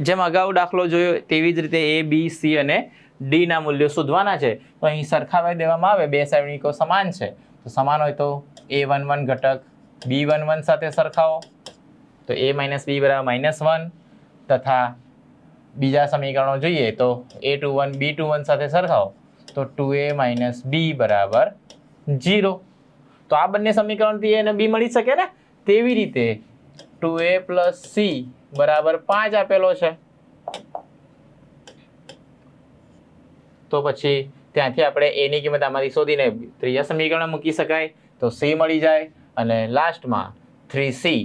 જેમ અગાઉ દાખલો જોયો, તેવી જ રીતે એ બી સી અને ડીના મૂલ્યો શોધવાના છે. તો અહીં સરખાવી દેવામાં આવે, બે સાયણિકો સમાન છે. તો સમાન હોય તો એ વન વન ઘટક બી વન વન સાથે સરખાવો. તો એ માઇનસ બી બરાબર માઇનસ વન તથા બીજા સમીકરણો જોઈએ તો a two one b two one સાથે સરખાવો. તો ટુ એ માઇનસ બી બરાબર જીરો તો આ બંને સમીકરણથી એ અને બી મળી શકે ને? તેવી રીતે ટુ એ પ્લસ સી બરાબર પાંચ આપેલો છે. તો પછી ત્યાંથી આપણે એની કિંમત આમાંથી શોધીને ત્રીજા સમીકરણ મૂકી શકાય. તો સી મળી જાય અને લાસ્ટમાં થ્રી સી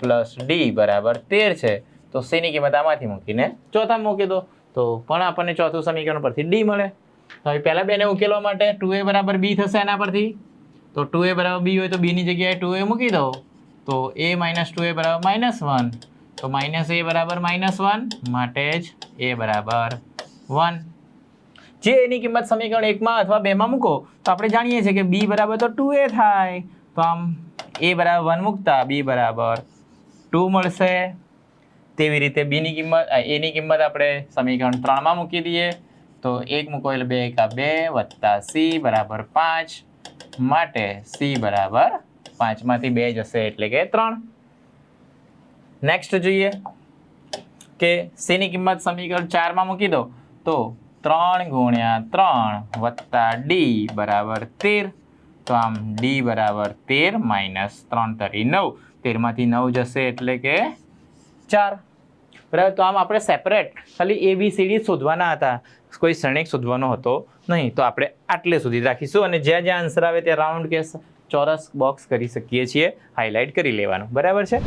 પ્લસ ડી બરાબર તેર છે. તો સીની કિંમત આમાંથી મૂકીને ચોથા મૂકી દો. તો પણ આપણને ચોથું સમીકરણ પરથી ડી મળે. હવે પહેલાં બેને ઉકેલવા માટે ટુ એ બરાબર બી થશે એના પરથી. તો ટુ એ બરાબર બી હોય તો બીની જગ્યાએ ટુ એ મૂકી દો. તો એ માઇનસ ટુ એ બરાબર માઇનસ વન તો માઇનસ એ બરાબર માઇનસ વન માટે જ એ બરાબર વન જે એની કિંમત સમીકરણ એકમાં અથવા બેમાં મૂકો, તો આપણે જાણીએ છીએ કે બી બરાબર તો ટુ એ થાય. તો આમ એ બરાબર વન મૂકતા બી બરાબર ટુ મળશે. તેવી રીતે બીની કિંમત એની કિંમત આપણે સમીકરણ ત્રણમાં મૂકી દઈએ. તો એક મૂકો એટલે બે એકા બે વત્તા સી બરાબર પાંચ, માટે સી બરાબર પાંચમાંથી બે જશે એટલે કે ત્રણ. નેક્સ્ટ જોઈએ કે સીની કિંમત સમીકરણ ચારમાં મૂકી દો? તો ત્રણ ગુણ્યા ત્રણ વત્તા ડી બરાબર તેર. તો આમ ડી બરાબર તેર માઇનસ ત્રણ તરી નવ. તેરમાંથી નવ જશે એટલે કે ચાર. બરાબર, તો આમ આપણે સેપરેટ ખાલી એ બી સી ડી શોધવાના હતા. કોઈ શ્રેણિક શોધવાનો હતો નહીં. તો આપણે આટલે સુધી રાખીશું અને જ્યાં જ્યાં આન્સર આવે ત્યાં રાઉન્ડ કે ચોરસ બોક્સ કરી શકીએ છીએ. હાઇલાઇટ કરી લેવાનું. બરાબર છે?